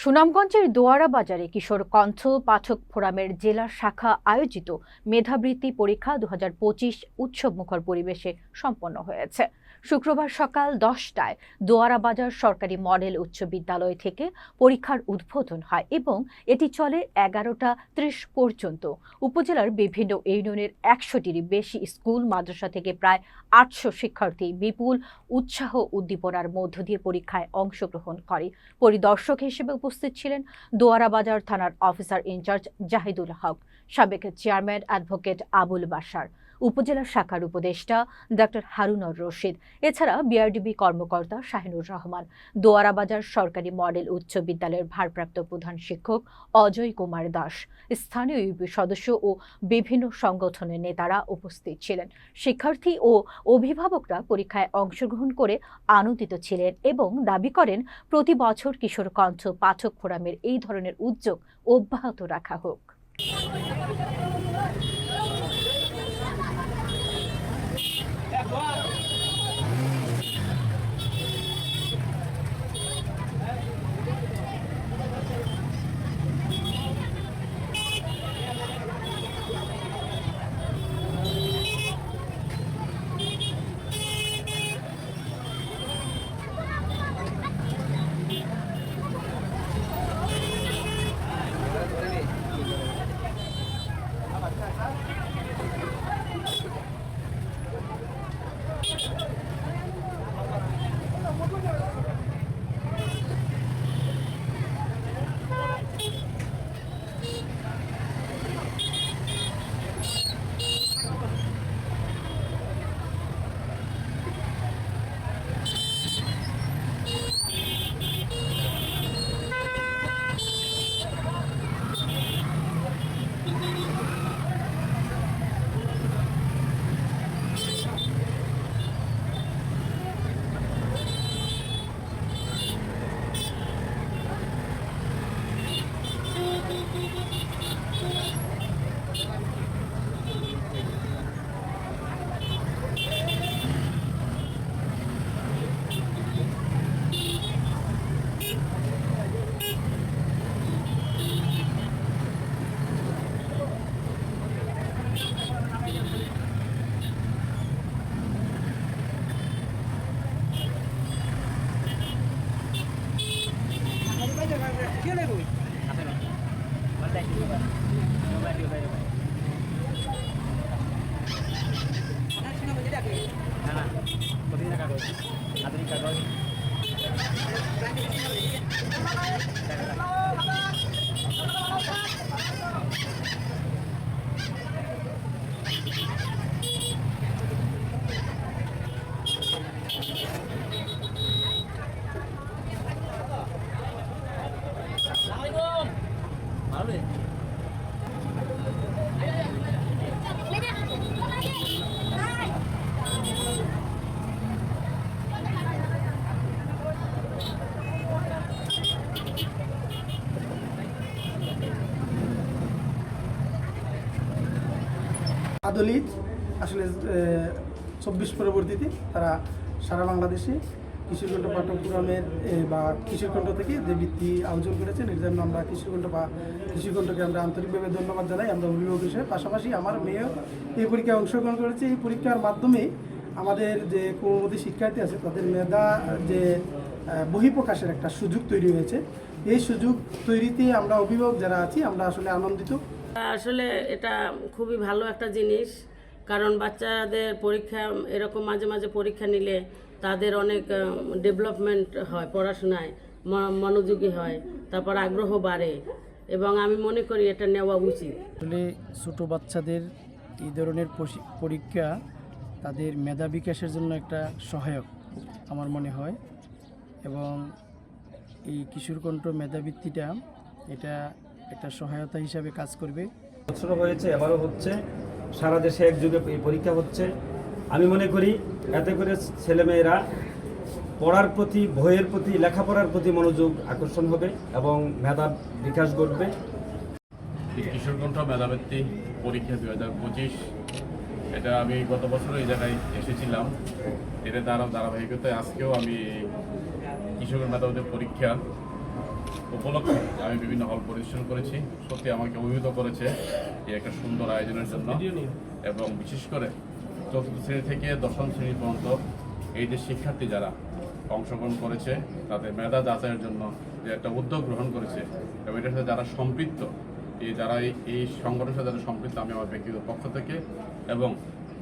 সুনামগঞ্জের দোয়ারা বাজারে কিশোর কণ্ঠ পাঠক ফোরামের জেলা শাখা আয়োজিত মেধাবৃত্তি পরীক্ষা দু হাজার উৎসব মুখর পরিবেশে সম্পন্ন হয়েছে। শুক্রবার সকাল দশটায় দোয়ারা বাজার সরকারি মডেল উচ্চ বিদ্যালয় থেকে পরীক্ষার উদ্বোধন হয় এবং এটি চলে এগারোটা ত্রিশ পর্যন্ত। উপজেলার বিভিন্ন ইউনিয়নের একশোটির বেশি স্কুল, মাদ্রাসা থেকে প্রায় আটশো শিক্ষার্থী বিপুল উৎসাহ উদ্দীপনার মধ্য দিয়ে পরীক্ষায় অংশগ্রহণ করে। পরিদর্শক হিসেবে উপস্থিত ছিলেন দোয়ারা বাজার থানার অফিসার ইনচার্জ জাহিদুল হক, সাবেক চেয়ারম্যান অ্যাডভোকেট আবুল বাসার উপজেলা শাখার উপদেষ্টা ডক্টর হারুনর রশিদ। এছাড়া বিআরডিবি কর্মকর্তা শাহিনুর রহমান। দোয়ারাবাজার সরকারি মডেল উচ্চ বিদ্যালয়ের ভারপ্রাপ্ত প্রধান শিক্ষক অজয় কুমার দাস। স্থানীয় ইউপি সদস্য ও বিভিন্ন সংগঠনের নেতারা উপস্থিত ছিলেন। শিক্ষার্থী ও অভিভাবকরা পরীক্ষায় অংশগ্রহণ করে আনন্দিত ছিলেন এবং দাবি করেন, প্রতি বছর কিশোর কণ্ঠ পাঠক ফোরামের এই ধরনের উদ্যোগ অব্যাহত রাখা হোক। Assalamualaikum. Malu ya? আদলিত, আসলে চব্বিশ পরবর্তীতে তারা সারা বাংলাদেশে কিশোরকণ্ঠ পাঠ্যক্রমের বা কিশোরকণ্ঠ থেকে যে বৃত্তি আয়োজন করেছেন, এর জন্য আমরা কিশোরকণ্ঠ বা কিশোরকণ্ঠকে আমরা আন্তরিকভাবে ধন্যবাদ জানাই। আমরা অভিভাবক হিসেবে পাশাপাশি আমার মেয়েও এই পরীক্ষায় অংশগ্রহণ করেছে। এই পরীক্ষার মাধ্যমে আমাদের যে কোমলমতি শিক্ষার্থী আছে, তাদের মেধা, যে বহিঃপ্রকাশের একটা সুযোগ তৈরি হয়েছে। এই সুযোগ তৈরিতে আমরা অভিভাবক যারা আছি আমরা আসলে আনন্দিত। আসলে এটা খুবই ভালো একটা জিনিস কারণ বাচ্চাদের পরীক্ষা এরকম মাঝে মাঝে পরীক্ষা নিলে তাদের অনেক ডেভেলপমেন্ট হয় পড়াশোনায় ম- মনোযোগী হয় তারপর আগ্রহ বাড়ে এবং আমি মনে করি এটা নেওয়া উচিত। আসলে ছোটো বাচ্চাদের এই ধরনের পরীক্ষা তাদের মেধা বিকাশের জন্য একটা সহায়ক আমার মনে হয় এবং এই কিশোরকণ্ঠ মেধাবৃত্তিটা এটা একটা সহায়তা হিসাবে কাজ করবে। বছরও হয়েছে এবারও হচ্ছে। সারা দেশে একযোগে এই পরীক্ষা হচ্ছে। আমি মনে করি এতে করে ছেলেমেয়েরা পড়ার প্রতি বইয়ের প্রতি লেখাপড়ার প্রতি মনোযোগ আকর্ষণ হবে এবং মেধা বিকাশ ঘটবে। কিশোরকণ্ঠ মেধাবৃত্তি পরীক্ষা দুই হাজার পঁচিশ এটা আমি গত বছর এই জায়গায় এসেছিলাম। এটা দ্বারা ধারাবাহিকতায় আজকেও আমি কিশোর মেধাবৃত্তি পরীক্ষা উপলক্ষে আমি বিভিন্ন হল পরিদর্শন করেছি। সত্যি আমাকে অভিভূত করেছে এই একটা সুন্দর আয়োজনের জন্য। এবং বিশেষ করে চতুর্থ শ্রেণি থেকে দশম শ্রেণি পর্যন্ত এই যে শিক্ষার্থী যারা অংশগ্রহণ করেছে, তাদের মেধা যাচাইয়ের জন্য যে একটা উদ্যোগ গ্রহণ করেছে এবং এটার সাথে যারা সম্পৃক্ত, এই যারা এই সংগঠনের সাথে যারা সম্পৃক্ত, আমি আমার ব্যক্তিগত পক্ষ থেকে এবং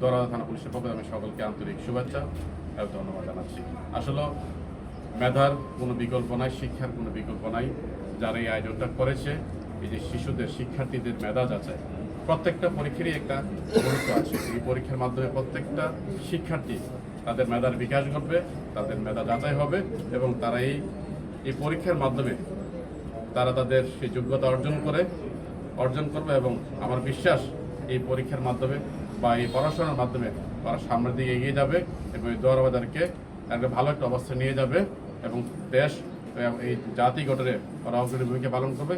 দরাদা থানা পুলিশের পক্ষ আমি সকলকে আন্তরিক শুভেচ্ছা এবং ধন্যবাদ জানাচ্ছি। আসলে মেধার কোনো বিকল্প নাই, শিক্ষার কোনো বিকল্প নাই, যারা এই আয়োজনটা করেছে, এই যে শিশুদের, শিক্ষার্থীদের মেধা যাচাই। প্রত্যেকটা পরীক্ষারই একটা গুরুত্ব আছে। এই পরীক্ষার মাধ্যমে প্রত্যেকটা শিক্ষার্থী তাদের মেধার বিকাশ ঘটবে, তাদের মেধা যাচাই হবে এবং তারা এই এই পরীক্ষার মাধ্যমে তারা তাদের সেই যোগ্যতা অর্জন করে, অর্জন করবে এবং আমার বিশ্বাস এই পরীক্ষার মাধ্যমে বা এই পড়াশোনার মাধ্যমে তারা সামনের দিকে এগিয়ে যাবে এবং এই দৌড়বাজারকে একটা ভালো একটা অবস্থা নিয়ে যাবে। এবং দেশ এই জাতি গঠনে তারা অগ্রণী ভূমিকা পালন করবে।